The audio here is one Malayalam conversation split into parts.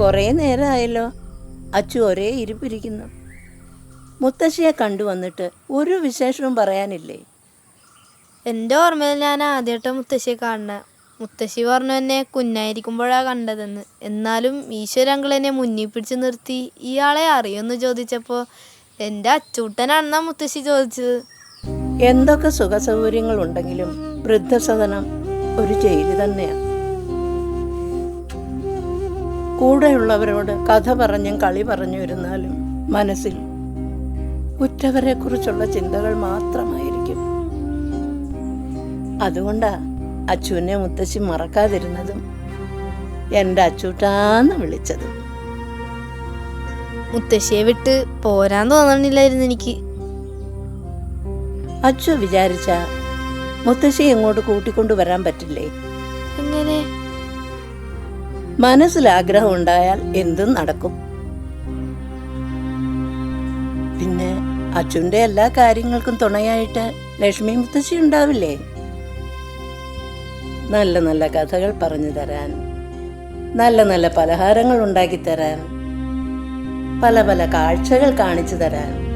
കുറേ നേരമായല്ലോ അച്ചു ഒരേ ഇരിപ്പിരിക്കുന്നു മുത്തശ്ശിയെ കണ്ടുവന്നിട്ട് ഒരു വിശേഷവും പറയാനില്ലേ? എന്റെ ഓർമ്മയിൽ ഞാൻ ആദ്യമായിട്ട് മുത്തശ്ശിയെ കാണുന്നത് മുത്തശ്ശി പറഞ്ഞു എന്നെ കുഞ്ഞായിരിക്കുമ്പോഴാണ് കണ്ടതെന്ന്. എന്നാലും ഈശ്വരങ്ങൾ എന്നെ മുന്നിൽ പിടിച്ച് നിർത്തി ഇയാളെ അറിയുമെന്ന് ചോദിച്ചപ്പോൾ എന്റെ അച്ചൂട്ടനാണെന്നാ മുത്തശ്ശി ചോദിച്ചത്. എന്തൊക്കെ സുഖസൗകര്യങ്ങൾ ഉണ്ടെങ്കിലും വൃദ്ധസദനം ഒരു ജയിൽ തന്നെയാണ് കൂടെയുള്ളവരോട് കഥ പറഞ്ഞും കളി പറഞ്ഞു ഇരുന്നാലും മനസ്സിൽ ഉറ്റവരെ കുറിച്ചുള്ള ചിന്തകൾ മാത്രമായിരിക്കും. അതുകൊണ്ടാ അച്ചുവിനെ മുത്തശ്ശി മറക്കാതിരുന്നതും എന്റെ അച്ചൂട്ടാന്ന് വിളിച്ചതും. മുത്തശ്ശിയെ വിട്ട് പോരാൻ തോന്നണില്ലായിരുന്നു എനിക്ക്. അച്ചു വിചാരിച്ച മുത്തശ്ശി എങ്ങോട്ട് കൂട്ടിക്കൊണ്ടു വരാൻ പറ്റില്ലേ? എങ്ങനെ? മനസ്സിൽ ആഗ്രഹം ഉണ്ടായാൽ എന്തും നടക്കും. പിന്നെ അച്ഛന്റെ എല്ലാ കാര്യങ്ങൾക്കും തുണയായിട്ട് ലക്ഷ്മി മുത്തശ്ശി ഉണ്ടാവില്ലേ? നല്ല നല്ല കഥകൾ പറഞ്ഞു തരാൻ നല്ല നല്ല പലഹാരങ്ങൾ ഉണ്ടാക്കി തരാൻ പല പല കാഴ്ചകൾ കാണിച്ചു തരാൻ.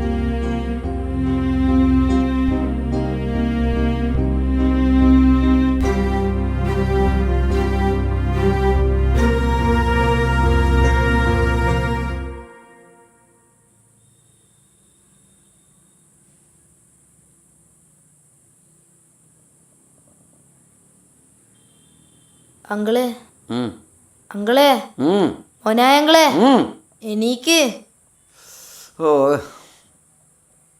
അങ്കിളെ. അങ്കിളെ. ഉം. മോനായ അങ്കിളെ. എനിക്ക് ഓ.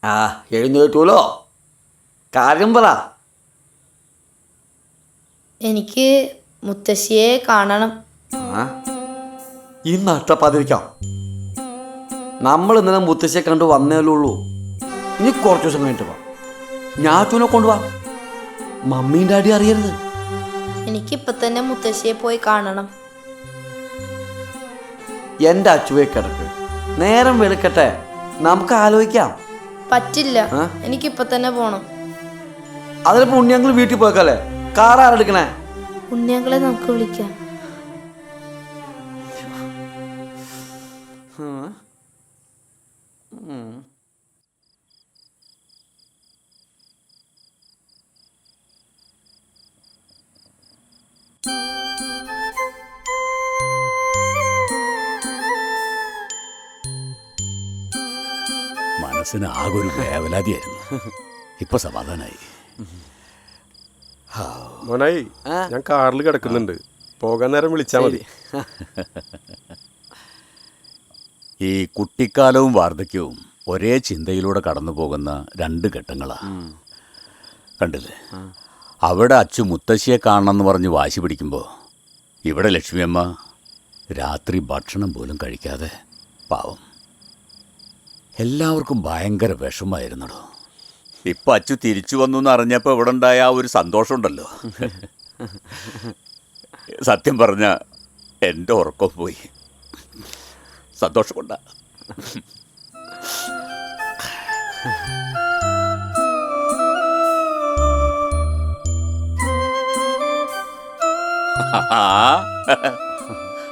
ആ എഴുന്നേറ്റൂലോ? കാര്യം പറ. എനിക്ക് മുത്തശ്ശിയെ കാണണം. ഇന്ന് അഷ്ടപ്പാതിരിക്കാം നമ്മൾ ഇന്നലെ മുത്തശ്ശിയെ കണ്ട് വന്നേലേ ഉള്ളൂ ഇനി കുറച്ച് ദിവസം കഴിഞ്ഞിട്ട് വാ. ഞാത്തൂനെ കൊണ്ടുവാ മമ്മീന്റെ അടി അറിയരുത്. എനിക്കിപ്പൊ തന്നെ മുത്തശ്ശിയെ പോയി കാണണം. എന്റെ അച്ചുവെ കിടക്ക്. നേരം വെളുക്കട്ടെ. നമുക്ക് ആലോചിക്കാം. പറ്റില്ല. ആ? എനിക്കിപ്പൊ തന്നെ പോണം. അതിലിപ്പോ ഉണ്ണിയങ്ങൾ വീട്ടിൽ പോയേക്കല്ലേ കാർ ആരെടുക്കണേ ഉണ്ണിയങ്ങളെ നമുക്ക് വിളിക്കാം. മനസ്സിന് ആകെ ഒരു വേവലാതിയായിരുന്നു. ഇപ്പൊ സമാധാനായി. മോനായി ഞാൻ കാറിൽ കിടക്കുന്നുണ്ട്. പോകാൻ നേരം വിളിച്ചാൽ മതി. ഈ കുട്ടിക്കാലവും വാർദ്ധക്യവും ഒരേ ചിന്തയിലൂടെ കടന്നു പോകുന്ന രണ്ട് ഘട്ടങ്ങളാണ് കണ്ടില്ലേ? അവിടെ അച്ചു മുത്തശ്ശിയെ കാണണമെന്ന് പറഞ്ഞ് വാശി പിടിക്കുമ്പോൾ ഇവിടെ ലക്ഷ്മിയമ്മ രാത്രി ഭക്ഷണം പോലും കഴിക്കാതെ പാവം. എല്ലാവർക്കും ഭയങ്കര വിഷമായിരുന്നടോ ഇപ്പൊ അച്ചു തിരിച്ചു വന്നു എന്ന് അറിഞ്ഞപ്പോൾ ഇവിടെ ഉണ്ടായ ആ ഒരു സന്തോഷമുണ്ടല്ലോ. സത്യം പറഞ്ഞ എന്റെ ഉറക്കം പോയി. സന്തോഷം കൊണ്ടാ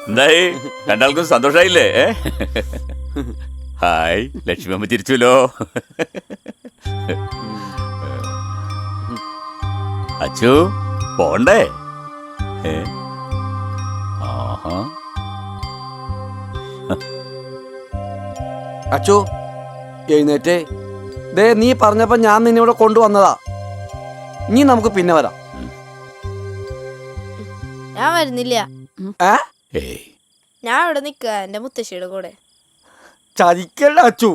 എന്തായി? രണ്ടാൾക്കും സന്തോഷായില്ലേ? ഏ? ഹായ് ലക്ഷ്മി അമ്മ ചിരിച്ചുല്ലോ അച്ചു പോണ്ടേ? ആഹാ. അച്ചു എഴുന്നേറ്റേ. ദേ നീ പറഞ്ഞപ്പോൾ ഞാൻ നിന്നെ ഇവിടെ കൊണ്ടുവന്നതാ. ഇനി നമുക്ക് പിന്നെ വരാം. ഞാൻ വരുന്നില്ല. ഏ? ഏയ്. ഞാൻ ഇവിടെ നിൽക്കുക എന്റെ മുത്തശ്ശിയുടെ കൂടെ. ചതിക്കല്ല അച്ചു.